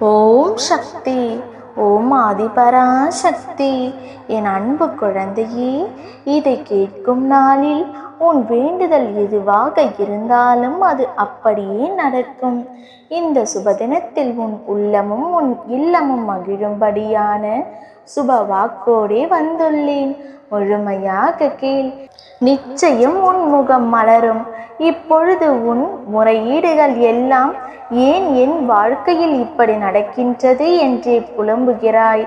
ஓம் சக்தி ஓம் ஆதிபராசக்தி. என் அன்பு குழந்தையே இதை கேட்கும் நாளில் உன் வேண்டுதல் எதுவாக இருந்தாலும் அது அப்படியே நடக்கும். இந்த சுபதினத்தில் உன் உள்ளமும் உன் இல்லமும் மகிழும்படியான சுப வாக்கோடே வந்துள்ளேன். முழுமையாக கேள். நிச்சயம் உன் முகம் மலரும். இப்பொழுது உன் முறையீடுகள் எல்லாம் ஏன் என் வாழ்க்கையில் இப்படி நடக்கின்றது என்றே புலம்புகிறாய்.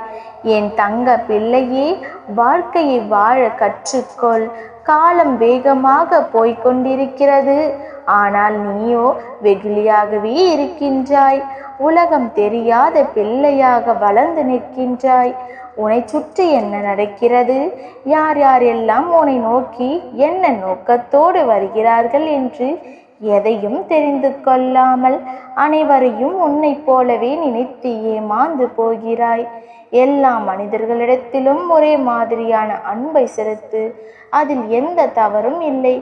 என் தங்க பிள்ளையே வாழ்க்கையை வாழ கற்றுக்கொள். காலம் வேகமாக போய்கொண்டிருக்கிறது ஆனால் நீயோ வெகுளியாகவே இருக்கின்றாய். உலகம் தெரியாத பிள்ளையாக வளர்ந்து நிற்கின்றாய். உன்னை சுற்றி என்ன நடக்கிறது? யார் யாரெல்லாம் உன்னை நோக்கி என்ன நோக்கத்தோடு வருகிறார்கள் என்று எதையும் தெரிந்து கொள்ளாமல் அனைவரையும் உன்னைப் போலவே நினைத்து ஏமாந்து போகிறாய். எல்லா மனிதர்களிடத்திலும் ஒரே மாதிரியான அன்பை செலுத்து அதில் எந்த தவறும் இல்லை.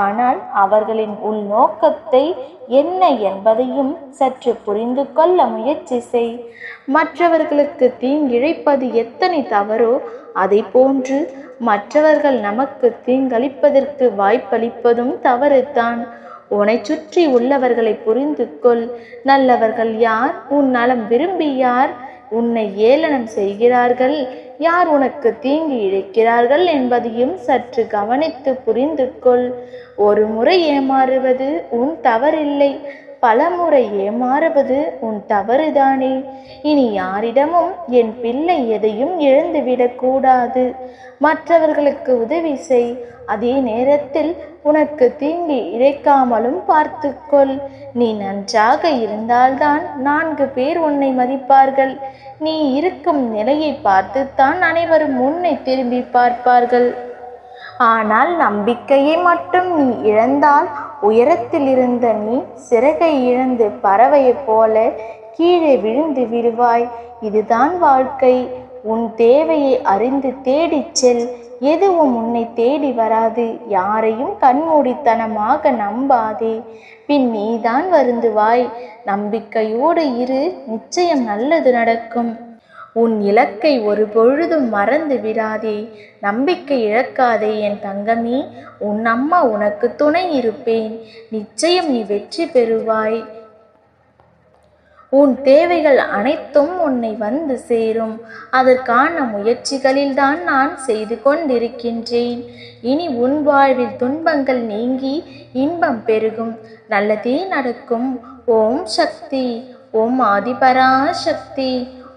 ஆனால் அவர்களின் உள்நோக்கத்தை என்ன என்பதையும் சற்று புரிந்து கொள்ள முயற்சி செய். மற்றவர்களுக்கு தீங்கிழைப்பது எத்தனை தவறோ அதை போன்று மற்றவர்கள் நமக்கு தீங்களிப்பதற்கு வாய்ப்பளிப்பதும் தவறுதான். உனை சுற்றி உள்ளவர்களை புரிந்து கொள் நல்லவர்கள் யார்? உன் நலம் விரும்பி யார்? உன்னை ஏளனம் செய்கிறார்கள். யார் உனக்கு தீங்கு இழைக்கிறார்கள் என்பதையும் சற்று கவனித்து புரிந்து கொள் ஒரு முறை ஏமாறுவது உன் தவறில்லை. பலமுறை ஏமாறுவது உன் தவறுதானே. இனி யாரிடமும் என் பிள்ளை எதையும் இழந்துவிடக்கூடாது மற்றவர்களுக்கு உதவி செய். அதே நேரத்தில் உனக்கு தீங்கு இழைக்காமலும் பார்த்துக்கொள். நீ நன்றாக இருந்தால்தான் நான்கு பேர் உன்னை மதிப்பார்கள். நீ இருக்கும் நிலையை பார்த்துத்தான் அனைவரும் உன்னை திரும்பி பார்ப்பார்கள். ஆனால் நம்பிக்கையை மட்டும் நீ இழந்தால் உயரத்தில் இருந்த நீ சிறகை இழந்து பறவையைப் போல கீழே விழுந்து விடுவாய். இதுதான் வாழ்க்கை. உன் தேவையை அறிந்து தேடிச் செல். எதுவும் உன்னை தேடி வராது. யாரையும் கண்மூடித்தனமாக நம்பாதே. பின் நீதான் வருந்துவாய். நம்பிக்கையோடு இரு. நிச்சயம் நல்லது நடக்கும். உன் இலக்கை ஒரு பொழுதும் மறந்து விடாதே. நம்பிக்கை இழக்காதே என் தங்கமி. உன் அம்மா உனக்கு துணை இருப்பேன். நிச்சயம் நீ வெற்றி பெறுவாய். உன் தேவைகள் அனைத்தும் உன்னை வந்து சேரும். அதற்கான முயற்சிகளில்தான் நான் செய்து கொண்டிருக்கின்றேன். இனி உன் வாழ்வில் துன்பங்கள் நீங்கி இன்பம் பெருகும். நல்லதே நடக்கும். ஓம் சக்தி. ஓம் ஆதிபராசக்தி.